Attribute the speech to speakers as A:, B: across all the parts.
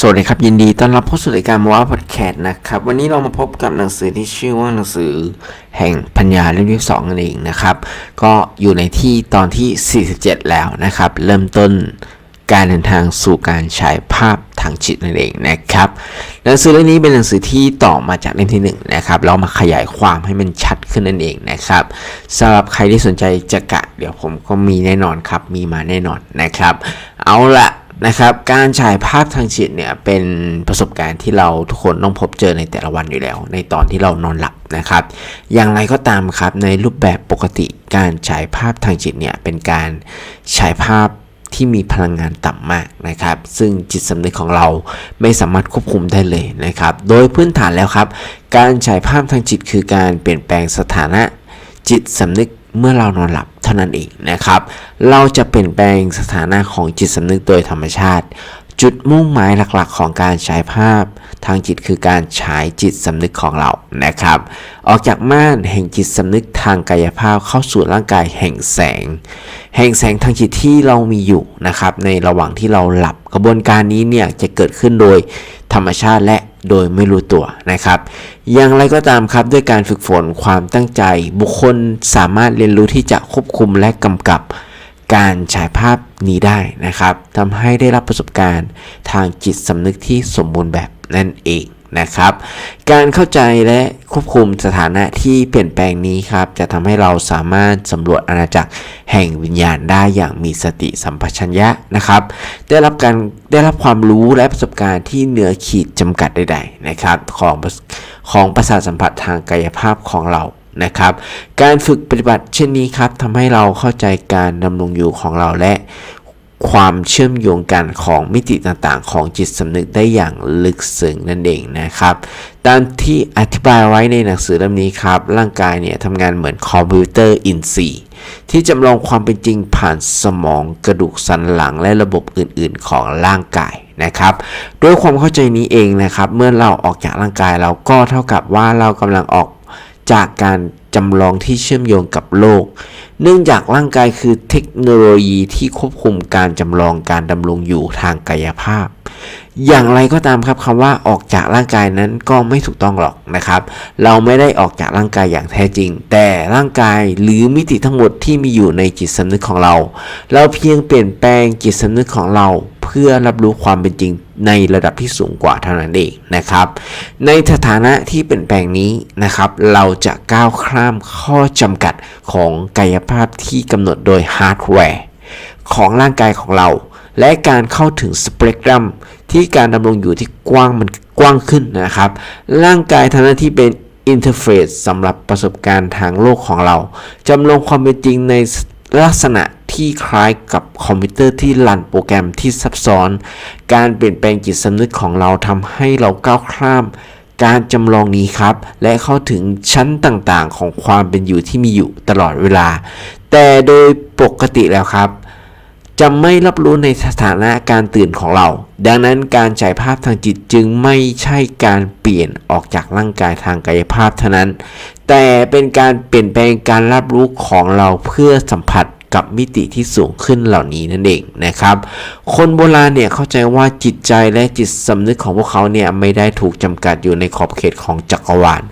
A: สวัสดีครับ ยินดีต้อนรับเข้าสู่รายการว่าพอดแคสต์นะครับ วันนี้เรามาพบกับหนังสือที่ชื่อว่าหนังสือแห่งปัญญาเล่มที่สองนั่นเองนะครับ ก็อยู่ในที่ตอนที่ 47 แล้วนะครับ เริ่มต้นการเดินทางสู่การฉายภาพทางจิตนั่นเองนะครับ หนังสือเล่มนี้เป็นหนังสือที่ต่อมาจากเล่มที่1นะครับเรามาขยายความให้มันชัดขึ้นนั่นเองนะครับสำหรับใครที่สนใจจะกะ เดี๋ยวผมก็มีแน่นอนครับ มีมาแน่นอนนะครับ เอาละ นะครับ การฉายภาพทางจิตเนี่ยเป็นประสบการณ์ที่เราทุกคนต้องพบเจอในแต่ละวันอยู่แล้ว ในตอนที่เรานอนหลับนะครับ อย่างไรก็ตามครับในรูปแบบปกติการฉายภาพทางจิตเนี่ยเป็นการฉายภาพที่มีพลังงานต่ำมากนะครับ ซึ่งจิตสำนึกของเราไม่สามารถควบคุมได้เลยนะครับ โดยพื้นฐานแล้วครับ การฉายภาพทางจิตคือการเปลี่ยนแปลงสถานะจิตสำนึก เมื่อเรานอนหลับเท่านั้นเองนะครับ เราจะเปลี่ยนแปลงสถานะของจิตสำนึกโดยธรรมชาติ จุดมุ่งหมายหลักๆ ของการฉายภาพ ทางจิตคือการฉายจิตสำนึกของเรานะครับ ออกจากม่านแห่งจิตสำนึกทางกายภาพเข้าสู่ร่างกายแห่งแสง แห่งแสงทางจิตที่เรามีอยู่นะครับ ในระหว่างที่เราหลับกระบวนการนี้เนี่ยจะเกิดขึ้นโดยธรรมชาติและ โดยไม่รู้ตัวนะครับ อย่างไรก็ตามครับด้วยการฝึกฝนความตั้งใจ บุคคลสามารถเรียนรู้ที่จะควบคุมและกำกับการฉายภาพนี้ได้นะครับทำให้ได้รับประสบการณ์ทางจิตสำนึกที่สมบูรณ์แบบนั่นเอง นะครับ การเข้าใจและควบคุมสถานะที่เปลี่ยนแปลงนี้ครับ จะทำให้เราสามารถสำรวจอาณาจักรแห่งวิญญาณได้อย่างมีสติสัมปชัญญะนะครับ ได้รับการได้รับความรู้และประสบการณ์ที่เหนือขีดจำกัดใดๆนะครับของของประสาทสัมผัสทางกายภาพของเรานะครับ การฝึกปฏิบัติเช่นนี้ครับทำให้เราเข้าใจการดำรงอยู่ของเราและ ความเชื่อมโยงกันของมิติต่างๆ ของจิตสำนึกได้อย่างลึกซึ้งนั่นเองนะครับตามที่อธิบายไว้ในหนังสือเล่มนี้ครับ ร่างกายเนี่ยทำงานเหมือนคอมพิวเตอร์อินทรีที่จำลองความเป็นจริงผ่านสมองกระดูกสันหลังและระบบอื่นๆของร่างกายนะครับด้วยความเข้าใจนี้เองนะครับ เมื่อเราออกจากร่างกายเราก็เท่ากับว่าเรากำลังออก จากการจำลองที่เชื่อมโยงกับโลก เนื่องจากร่างกายคือเทคโนโลยีที่ควบคุมการจำลองการดำรงอยู่ทางกายภาพ อย่างไรก็ตามครับคำว่าออกจากร่างกายนั้นก็ไม่ถูกต้องหรอกนะครับ เราไม่ได้ออกจากร่างกายอย่างแท้จริง แต่ร่างกายหรือมิติทั้งหมดที่มีอยู่ในจิตสำนึกของเรา เราเพียงเปลี่ยนแปลงจิตสำนึกของเรา เพื่อรับรู้ความเป็นจริงในระดับที่สูงกว่าเท่านั้นเองนะครับ ในสถานะที่เปลี่ยนแปลงนี้นะครับ เราจะก้าวข้ามข้อจำกัดของกายภาพที่กำหนดโดยฮาร์ดแวร์ของร่างกายของเรา และการเข้าถึงสเปกตรัมที่การดำรงอยู่ที่กว้างมันกว้างขึ้นนะครับ ร่างกายทำหน้าที่เป็นอินเทอร์เฟซสำหรับประสบการณ์ทางโลกของเราจำลองความเป็นจริงในลักษณะที่คล้ายกับคอมพิวเตอร์ที่รันโปรแกรมที่ซับซ้อน การเปลี่ยนแปลงจิตสำนึกของเราทำให้เราก้าวข้าม การจำลองนี้ครับ และเข้าถึงชั้นต่างๆ ของความเป็นอยู่ที่มีอยู่ตลอดเวลา แต่โดยปกติแล้วครับ จะไม่รับรู้ในสถานะการตื่นของเรา ดังนั้นการฉายภาพทางจิตจึงไม่ใช่การเปลี่ยนออกจากร่างกายทางกายภาพเท่านั้น แต่เป็นการเปลี่ยนแปลงการรับรู้ของเราเพื่อสัมผัสกับมิติที่สูงขึ้นเหล่านี้นั่นเองนะครับ คนโบราณเนี่ยเข้าใจว่าจิตใจและจิตสำนึกของพวกเขาเนี่ยไม่ได้ถูกจำกัดอยู่ในขอบเขตของจักรวาล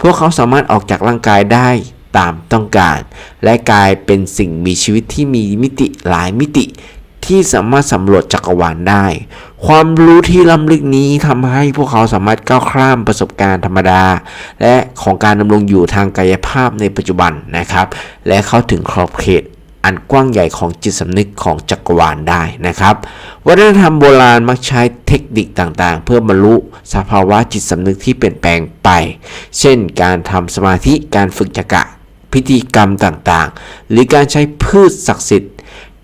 A: พวกเขาสามารถออกจากร่างกายได้ ตามต้องการ และกลายเป็นสิ่งมีชีวิตที่มีมิติหลายมิติที่สามารถสำรวจจักรวาลได้ ความรู้ที่ล้ำลึกนี้ทำให้พวกเขาสามารถก้าวข้ามประสบการณ์ธรรมดา และของการดำรงอยู่ทางกายภาพในปัจจุบันนะครับ และเข้าถึงขอบเขตอันกว้างใหญ่ของจิตสำนึกของจักรวาลได้นะครับ วัฒนธรรมโบราณมักใช้เทคนิคต่างๆ เพื่อบรรลุสภาวะจิตสำนึกที่เปลี่ยนแปลงไป เช่น การทำสมาธิ การฝึกจักระ พิธีกรรมต่างๆ หรือการใช้พืชศักดิ์สิทธิ์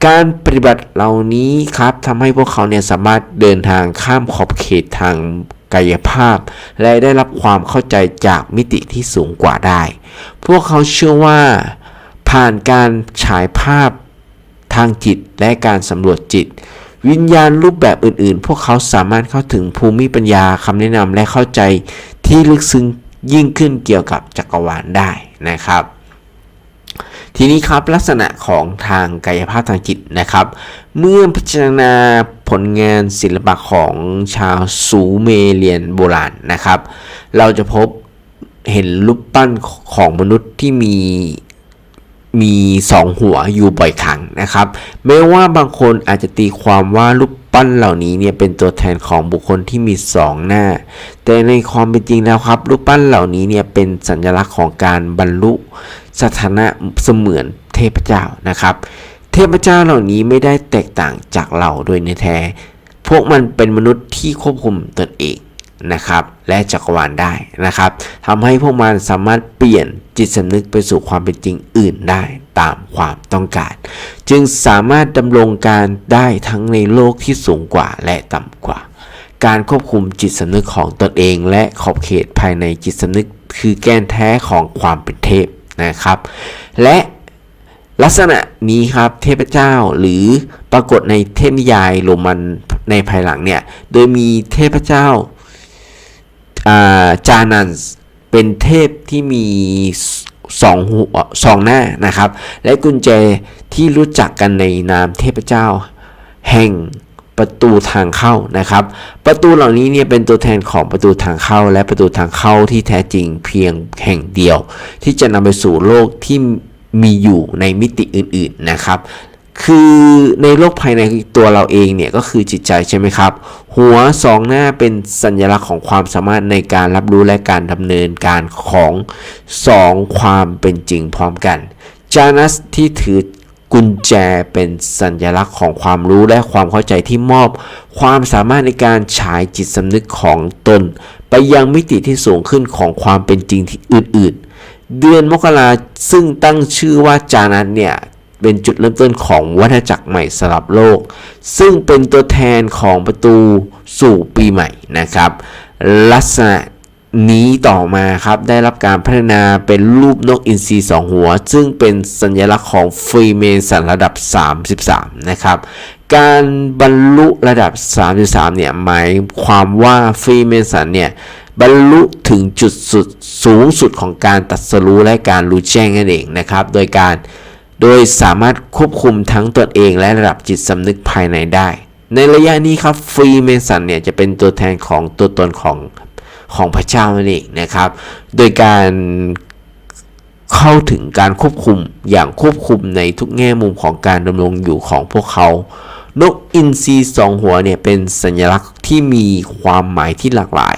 A: การปฏิบัติเหล่านี้ครับทำให้พวกเขาเนี่ยสามารถเดินทางข้ามขอบเขตทางกายภาพ และได้รับความเข้าใจจากมิติที่สูงกว่าได้ พวกเขาเชื่อว่า ผ่านการฉายภาพทางจิตและการสำรวจจิต วิญญาณรูปแบบอื่นๆ พวกเขาสามารถเข้าถึงภูมิปัญญาคำแนะนำและเข้าใจที่ลึกซึ้งยิ่งขึ้นเกี่ยวกับจักรวาลได้นะครับ ทีนี้ครับลักษณะของทางกายภาพทางจิตนะครับ เมื่อพิจารณาผลงานศิลปะของชาวซูเมเรียนโบราณนะครับ เราจะพบเห็นรูปปั้นของมนุษย์ที่มีมีสองหัวอยู่บ่อยครั้งนะครับแม้ว่าบางคนอาจจะตีความว่ารูปปั้นเหล่านี้เนี่ยเป็นตัวแทนของบุคคลที่มีสองหน้า แต่ในความเป็นจริงแล้วครับรูปปั้นเหล่านี้เนี่ยเป็นสัญลักษณ์ของการบรรลุ สถานะเสมือนเทพเจ้านะครับ เทพเจ้าเหล่านี้ไม่ได้แตกต่างจากเราโดยในแท้ พวกมันเป็นมนุษย์ที่ควบคุมตนเองนะครับ และจักรวาลได้นะครับทำให้พวกมันสามารถเปลี่ยนจิตสำนึกไปสู่ความเป็นจริงอื่นได้ตามความต้องการ จึงสามารถดำรงการได้ทั้งในโลกที่สูงกว่าและต่ำกว่า การควบคุมจิตสำนึกของตนเองและขอบเขตภายในจิตสำนึกคือแกนแท้ของความเป็นเทพ นะครับ และลักษณะนี้ครับเทพเจ้าหรือปรากฏในเทพนิยายโรมันในภายหลังเนี่ย โดยมีเทพเจ้าจานันส์เป็นเทพที่มีสองหัวสองหน้านะครับ และกุญแจที่รู้จักกันในนามเทพเจ้าแห่ง ประตูทางเข้านะครับ ประตูเหล่านี้เนี่ยเป็นตัวแทนของประตูทางเข้า และประตูทางเข้าที่แท้จริงเพียงแห่งเดียว ที่จะนำไปสู่โลกที่มีอยู่ในมิติอื่นๆนะครับ คือในโลกภายในตัวเราเองเนี่ยก็คือจิตใจใช่ไหมครับ หัวสองหน้าเป็นสัญลักษณ์ของความสามารถในการรับรู้และการดำเนินการของสองความเป็นจริงพร้อมกันจานัสที่ถือ กุญแจเป็นสัญลักษณ์ของความรู้และความเข้าใจที่มอบ ความสามารถในการฉายจิตสำนึกของตน ไปยังมิติที่สูงขึ้นของความเป็นจริงที่อื่นๆ เดือนมกราซึ่งตั้งชื่อว่าจานัสเนี่ยเป็นจุดเริ่มต้นของวัฏจักรใหม่สำหรับโลก ซึ่งเป็นตัวแทนของประตูสู่ปีใหม่นะครับ ลักษณะ นี้ต่อมาครับได้รับการพัฒนาเป็นรูปนกอินทรีสองหัว ซึ่งเป็นสัญลักษณ์ของฟรีเมสันระดับ 33 นะครับ การบรรลุระดับ 33 เนี่ยหมายความว่าฟรีเมสันเนี่ยบรรลุถึงจุดสุดสูงสุดของการตัดสรู้และการรู้แจ้งนั่นเองนะครับ โดยการโดยสามารถควบคุมทั้งตนเองและระดับจิตสำนึกภายในได้ ในระยะนี้ครับฟรีเมสันเนี่ยจะเป็นตัวแทนของตัวตนของ ของพระเจ้านั่นเองนะครับ โดยการเข้าถึงการควบคุมอย่างควบคุมในทุกแง่มุมของการดำรงอยู่ของพวกเขา นกอินทรีสองหัวเนี่ยเป็นสัญลักษณ์ที่มีความหมายที่หลากหลาย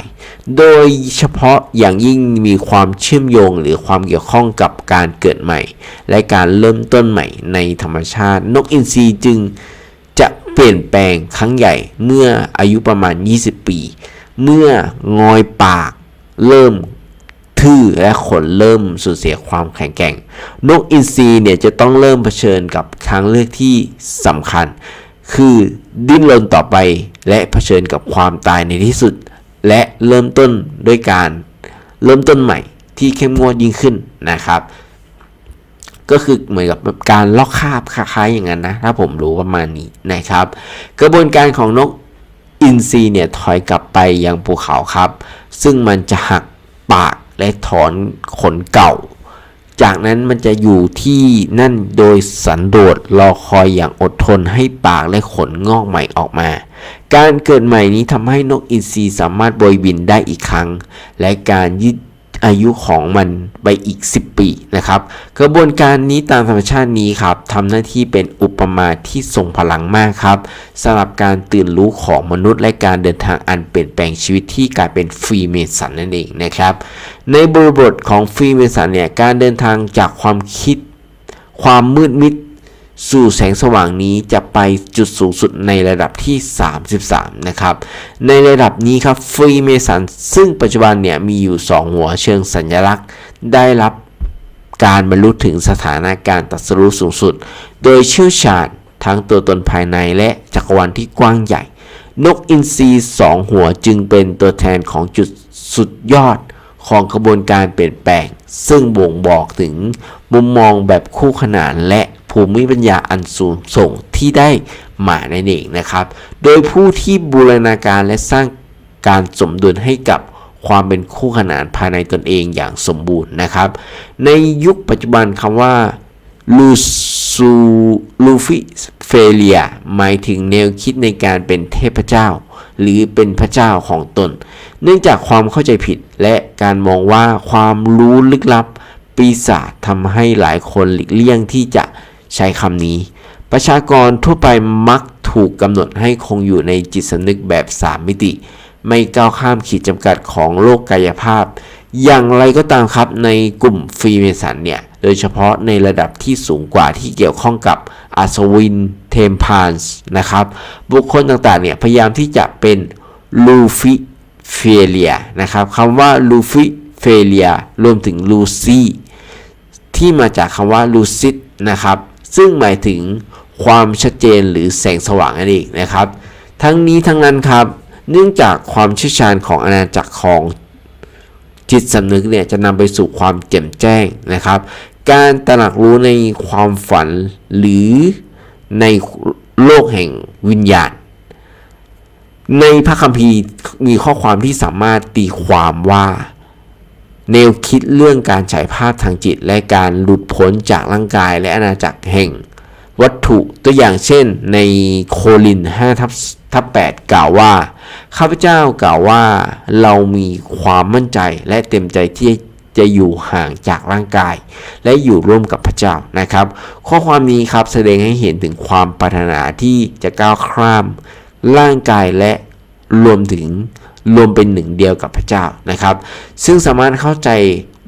A: โดยเฉพาะอย่างยิ่งมีความเชื่อมโยงหรือความเกี่ยวข้องกับการเกิดใหม่ และการเริ่มต้นใหม่ในธรรมชาติ นกอินทรีจึงจะเปลี่ยนแปลงครั้งใหญ่เมื่ออายุประมาณ 20 ปี เมื่องอยปากเริ่มทื่อและขนเริ่มสูญเสียความแข็งแกร่ง นกอินทรีเนี่ยจะต้องเริ่มเผชิญกับทางเลือกที่สำคัญ คือดิ้นรนต่อไปและเผชิญกับความตายในที่สุด และเริ่มต้นด้วยการเริ่มต้นใหม่ที่เข้มงวดยิ่งขึ้นนะครับ ก็คือเหมือนกับการลอกคาบคล้ายๆอย่างนั้นนะ ถ้าผมรู้ประมาณนี้นะครับ กระบวนการของนก อินทรีเนี่ยถอยกลับไปยังภูเขาครับ ซึ่งมันจะหักปากและถอนขนเก่า จากนั้นมันจะอยู่ที่นั่นโดยสันโดษรอคอยอย่างอดทนให้ปากและขนงอกใหม่ออกมา การเกิดใหม่นี้ทำให้นกอินทรีสามารถบยบินได้อีกครั้ง และการยืด อายุของมันไปอีก 10 ปีนะครับ กระบวนการนี้ตามธรรมชาตินี้ครับทำหน้าที่เป็นอุปมาที่ทรงพลังมากครับสำหรับการตื่นรู้ของมนุษย์และการเดินทางอันเปลี่ยนแปลงชีวิตที่กลายเป็นฟรีเมสันนั่นเองนะครับ ในบริบทของฟรีเมสันเนี่ยการเดินทางจากความคิด ความมืดมิด สู่แสงสว่างนี้จะไปจุดสูงสุดในระดับที่ 33 นะครับ ในระดับนี้ครับฟรีเมสันซึ่งปัจจุบันเนี่ยมีอยู่ 2 หัวเชิงสัญลักษณ์ ได้รับการบรรลุถึงสถานะการตัดสรู้สูงสุด โดยเชี่ยวชาญทั้งตัวตนภายในและจักรวาลที่กว้างใหญ่ นกอินทรีสองหัวจึงเป็นตัวแทนของจุดสุดยอดของกระบวนการเปลี่ยนแปลง ซึ่งบ่งบอกถึงมุมมองแบบคู่ขนานและ ภูมิปัญญาอันสูงส่งที่ได้มาในเองนะครับ โดยผู้ที่บูรณาการและสร้างการสมดุลให้กับความเป็นคู่ขนานภายในตนเองอย่างสมบูรณ์นะครับ ในยุคปัจจุบันคำว่าลูซูลูฟิเฟเลียหมายถึงแนวคิดในการเป็นเทพเจ้า หรือเป็นพระเจ้าของตน เนื่องจากความเข้าใจผิดและการมองว่าความรู้ลึกลับ ปีศาจทำให้หลายคนหลีกเลี่ยงที่จะ ใช้คำนี้ ประชากรทั่วไปมักถูกกำหนดให้คงอยู่ในจิตสำนึกแบบ 3 มิติ ไม่ก้าวข้ามขีดจำกัดของโลกกายภาพ อย่างไรก็ตามครับในกลุ่มฟรีเมสันเนี่ย โดยเฉพาะในระดับที่สูงกว่าที่เกี่ยวข้องกับอัศวิน เทมพานส์นะครับ บุคคลต่างๆเนี่ยพยายามที่จะเป็นลูฟิเฟเลียนะครับคำว่าลูฟิเฟเลียรวมถึงลูซี่ที่มาจากคำว่าลูซิดนะครับ ซึ่งหมายถึงความชัดเจนหรือแสงสว่างนั่นเองนะครับ ทั้งนี้ทั้งนั้นครับ เนื่องจากความเชี่ยวชาญของอาณาจักรของจิตสำนึกเนี่ยจะนำไปสู่ความแจ่มแจ้งนะครับ การตระหนักรู้ในความฝันหรือในโลกแห่งวิญญาณ ในพระคัมภีร์มีข้อความที่สามารถตีความว่า แนวคิดเรื่องการฉายภาพทางจิตและการหลุดพ้นจากร่างกายและอาณาจักรแห่ง วัตถุตัวอย่างเช่นในโคลิน5ทับทับ8กล่าวว่า ข้าพเจ้ากล่าวว่าเรามีความมั่นใจและเต็มใจที่จะอยู่ห่างจากร่างกาย และอยู่ร่วมกับพระเจ้านะครับ ข้อความนี้ครับแสดงให้เห็นถึงความปรารถนาที่จะก้าวข้าม ร่างกายและรวมถึง รวมเป็นหนึ่งเดียวกับพระเจ้านะครับ ซึ่งสามารถเข้าใจ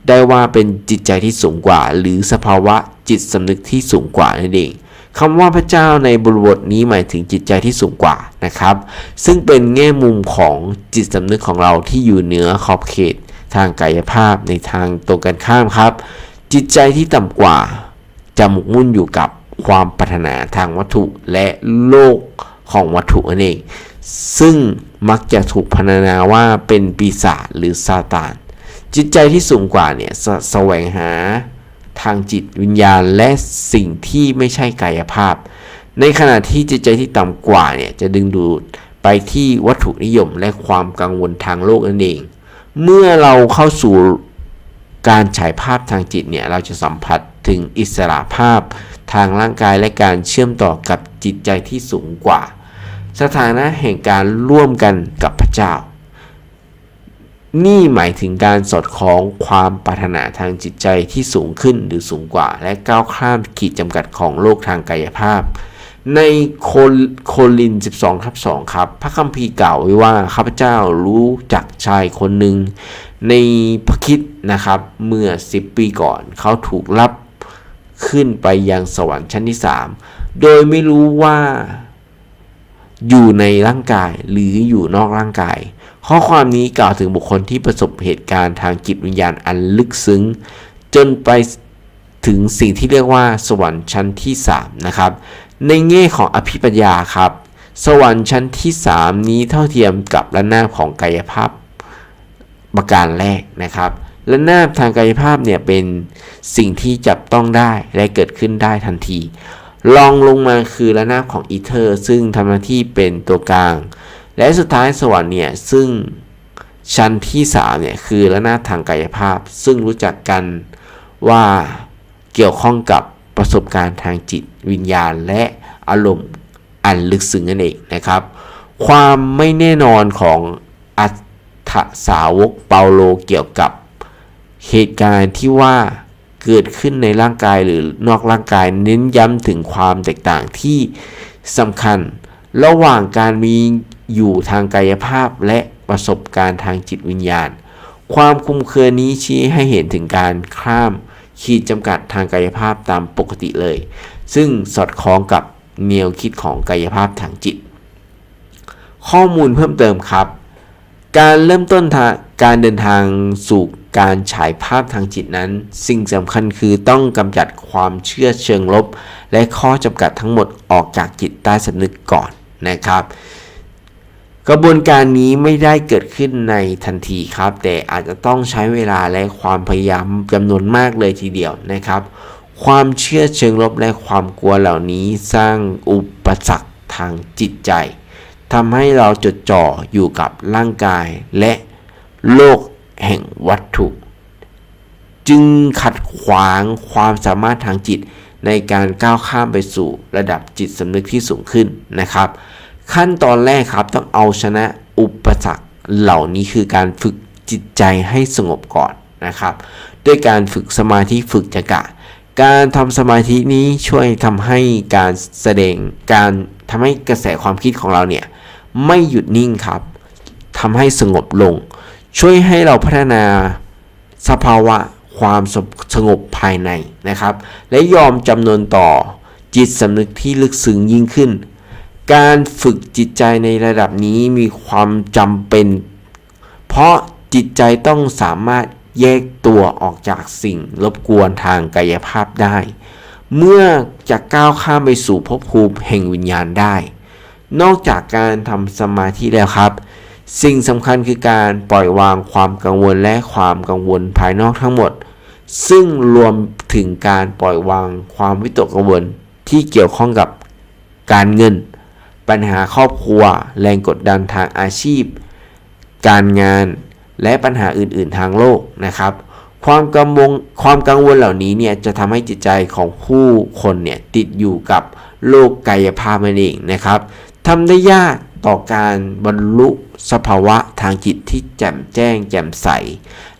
A: ได้ว่าเป็นจิตใจที่สูงกว่า หรือสภาวะจิตสำนึกที่สูงกว่านั่นเองคำว่าพระเจ้าในบริบทนี้หมายถึงจิตใจที่สูงกว่านะครับ ซึ่งเป็นแง่มุมของจิตสำนึกของเราที่อยู่เหนือขอบเขต ทางกายภาพในทางตรงกันข้ามครับ จิตใจที่ต่ำกว่าจะหมกมุ่นอยู่กับความปรารถนาทางวัตถุและโลก ของวัตถุนั่นเอง ซึ่งมักจะถูกพรรณนาว่าเป็นปีศาจหรือซาตาน จิตใจที่สูงกว่าเนี่ยสแสวงหาทางจิตวิญญาณและสิ่งที่ไม่ใช่กายภาพ ในขณะที่จิตใจที่ต่ำกว่าเนี่ยจะดึงดูดไปที่วัตถุนิยมและความกังวลทางโลกนั่นเอง เมื่อเราเข้าสู่การฉายภาพทางจิตเนี่ยเราจะสัมผัสถึงอิสระภาพทางร่างกายและการเชื่อมต่อกับ จิตใจที่สูงกว่า สถานะแห่งการร่วมกันกับพระเจ้า นี่หมายถึงการสอดคล้องความปรารถนาทางจิตใจที่สูงขึ้นหรือสูงกว่า และก้าวข้ามขีดจำกัดของโลกทางกายภาพ ในโคลโคลิน 12ทับ2ครับ พระคัมภีร์กล่าวไว้ว่าข้าพเจ้ารู้จักชายคนหนึ่งในพระคิดนะครับเมื่อ 10 ปีก่อนเขาถูกรับขึ้นไปยังสวรรค์ชั้นที่ 3 โดยไม่รู้ว่าอยู่ในร่างกายหรืออยู่นอกร่างกาย ข้อความนี้กล่าวถึงบุคคลที่ประสบเหตุการณ์ทางจิตวิญญาณอันลึกซึ้ง จนไปถึงสิ่งที่เรียกว่า สวรรค์ชั้นที่ 3 นะครับ ในแง่ของอภิปัญญาครับ สวรรค์ชั้นที่ 3 นี้เท่าเทียมกับระนาบของกายภาพประการแรกนะครับระนาบทางกายภาพเนี่ยเป็นสิ่งที่จับต้องได้และเกิดขึ้นได้ทันที ลองลงมาคือระนาบของอีเทอร์ซึ่งทำหน้าที่เป็นตัวกลาง และสุดท้ายสวรรค์เนี่ยซึ่งชั้นที่3เนี่ยคือระนาบทางกายภาพ ซึ่งรู้จักกันว่าเกี่ยวข้องกับประสบการณ์ทางจิตวิญญาณ และอารมณ์อันลึกซึ้งนั่นเองนะครับ ความไม่แน่นอนของอัฐสาวกเปาโลเกี่ยวกับเหตุการณ์ที่ว่า เกิดขึ้นในร่างกายหรือนอกร่างกายเน้นย้ำถึงความแตกต่างที่สำคัญ ระหว่างการมีอยู่ทางกายภาพและประสบการณ์ทางจิตวิญญาณ ความคุมเครือนี้ชี้ให้เห็นถึงการข้ามขีดจำกัดทางกายภาพตามปกติเลย ซึ่งสอดคล้องกับแนวคิดของกายภาพทางจิต ข้อมูลเพิ่มเติมครับ การเริ่มต้นการเดินทางสู่ การฉายภาพทางจิตนั้น สิ่งสำคัญคือต้องกำจัดความเชื่อเชิงลบ และข้อจำกัดทั้งหมดออกจากจิตใต้สำนึกก่อนนะครับ กระบวนการนี้ไม่ได้เกิดขึ้นในทันทีครับ แต่อาจจะต้องใช้เวลาและความพยายามจำนวนมากเลยทีเดียวนะครับ ความเชื่อเชิงลบและความกลัวเหล่านี้สร้างอุปสรรคทางจิตใจทำให้เราจดจ่ออยู่กับร่างกายและโลก แห่งวัตถุ จึงขัดขวางความสามารถทางจิตในการก้าวข้ามไปสู่ระดับจิตสำนึกที่สูงขึ้นนะครับ ขั้นตอนแรกครับต้องเอาชนะอุปสรรคเหล่านี้คือการฝึกจิตใจให้สงบก่อนนะครับ ด้วยการฝึกสมาธิฝึกจักระการทำสมาธินี้ช่วยทำให้การแสดงการทำให้กระแสความคิดของเราเนี่ยไม่หยุดนิ่งครับทำให้สงบลง ช่วยให้เราพัฒนาสภาวะความสสงบภายในนะครับ และยอมจำนวนต่อจิตสำนึกที่ลึกซึ้งยิ่งขึ้น การฝึกจิตใจในระดับนี้มีความจำเป็น เพราะจิตใจต้องสามารถแยกตัวออกจากสิ่งรบกวนทางกายภาพได้ เมื่อจะก้าวข้ามไปสู่ภพภูมิแห่งวิญญาณได้ นอกจากการทำสมาธิแล้วครับ สิ่งสำคัญคือการปล่อยวางความกังวลและความกังวลภายนอกทั้งหมด ซึ่งรวมถึงการปล่อยวางความวิตกกังวลที่เกี่ยวข้องกับการเงิน ปัญหาครอบครัว แรงกดดันทางอาชีพ การงานและปัญหาอื่น ๆ ทางโลกนะครับ ความกังวลความกังวลเหล่านี้เนี่ยจะทำให้จิตใจของผู้คนเนี่ยติดอยู่กับโลกกายภาพนั่นเองนะครับทำได้ยาก ต่อการบรรลุสภาวะทางจิตที่แจ่มแจ้ง แจ่มใส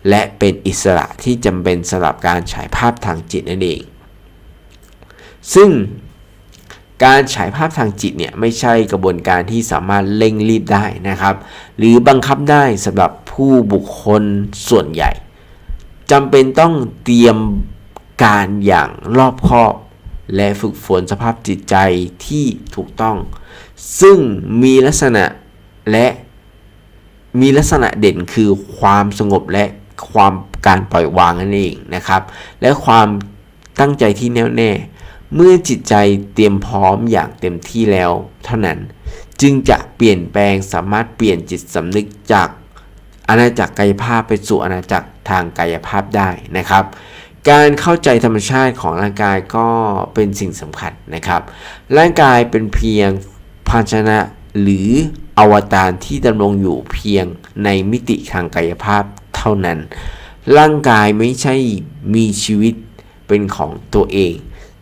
A: และเป็นอิสระที่จำเป็นสำหรับการฉายภาพทางจิตนั่นเอง ซึ่งการฉายภาพทางจิตเนี่ยไม่ใช่กระบวนการที่สามารถเร่งรีบได้นะครับ หรือบังคับได้สำหรับผู้บุคคลส่วนใหญ่จำเป็นต้องเตรียมการอย่างรอบคอบ และฝึกฝนสภาพจิตใจที่ถูกต้อง ซึ่งมีลักษณะและมีลักษณะเด่นคือความสงบและความการปล่อยวางนั่นเองนะครับ และความตั้งใจที่แน่วแน่ เมื่อจิตใจเตรียมพร้อมอย่างเต็มที่แล้ว เท่านั้น จึงจะเปลี่ยนแปลงสามารถเปลี่ยนจิตสำนึกจากอาณาจักรกายภาพไปสู่อาณาจักรทางกายภาพได้นะครับ การเข้าใจธรรมชาติของร่างกายก็เป็นสิ่งสำคัญนะครับ ร่างกายเป็นเพียง ภาชนะหรืออวตารที่ดำรงอยู่เพียงในมิติทางกายภาพเท่านั้น ร่างกายไม่ใช่มีชีวิตเป็นของตัวเอง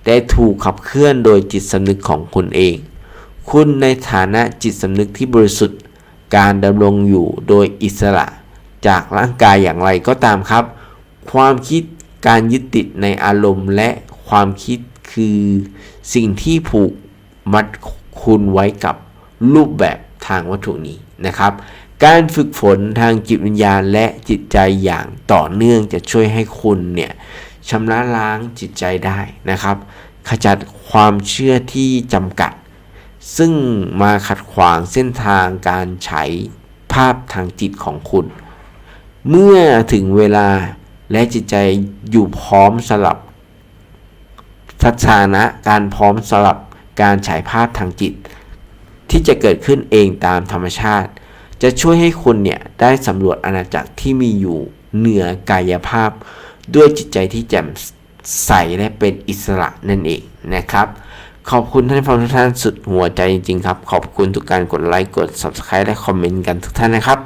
A: แต่ถูกขับเคลื่อนโดยจิตสำนึกของคุณเอง คุณในฐานะจิตสำนึกที่บริสุทธิ์ การดำรงอยู่โดยอิสระ จากร่างกายอย่างไรก็ตามครับ ความคิดการยึดติดในอารมณ์และความคิดคือสิ่งที่ผูกมัด คุณไว้กับรูปแบบทางวัตถุนี้นะครับ การฝึกฝนทางจิตวิญญาณและจิตใจอย่างต่อเนื่องจะช่วยให้คุณเนี่ยชำระล้างจิตใจได้นะครับ ขจัดความเชื่อที่จำกัด ซึ่งมาขัดขวางเส้นทางการใช้ภาพทางจิตของคุณ เมื่อถึงเวลาและจิตใจอยู่พร้อมสลับทัศนะการพร้อมสลับ การฉายภาพทางจิต ที่จะเกิดขึ้นเองตามธรรมชาติ จะช่วยให้คุณเนี่ยได้สำรวจอาณาจักรที่มีอยู่เหนือกายภาพ ด้วยจิตใจที่แจ่มใสและเป็นอิสระนั่นเองนะครับ ขอบคุณท่านฟังทุกท่านสุดหัวใจจริงๆครับ ขอบคุณทุกการกดไลค์กด Subscribe และคอมเมนต์กันทุกท่านนะครับ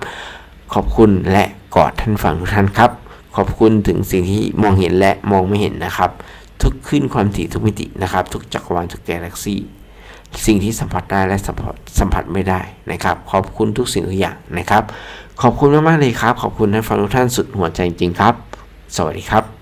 A: ขอบคุณและกอดท่านฟังทุกท่านครับ ขอบคุณถึงสิ่งที่มองเห็นและมองไม่เห็นนะครับ ทุกขึ้นความถี่ทุกมิตินะครับ ทุกจักรวาลทุกกาแล็กซี่สิ่งที่สัมผัสได้และสัมผัสสัมผัสไม่ได้นะครับ ขอบคุณทุกสิ่งทุกอย่างนะครับ ขอบคุณมากๆเลยครับ ขอบคุณท่านฟังทุกท่านสุดหัวใจจริงๆครับ สวัสดีครับ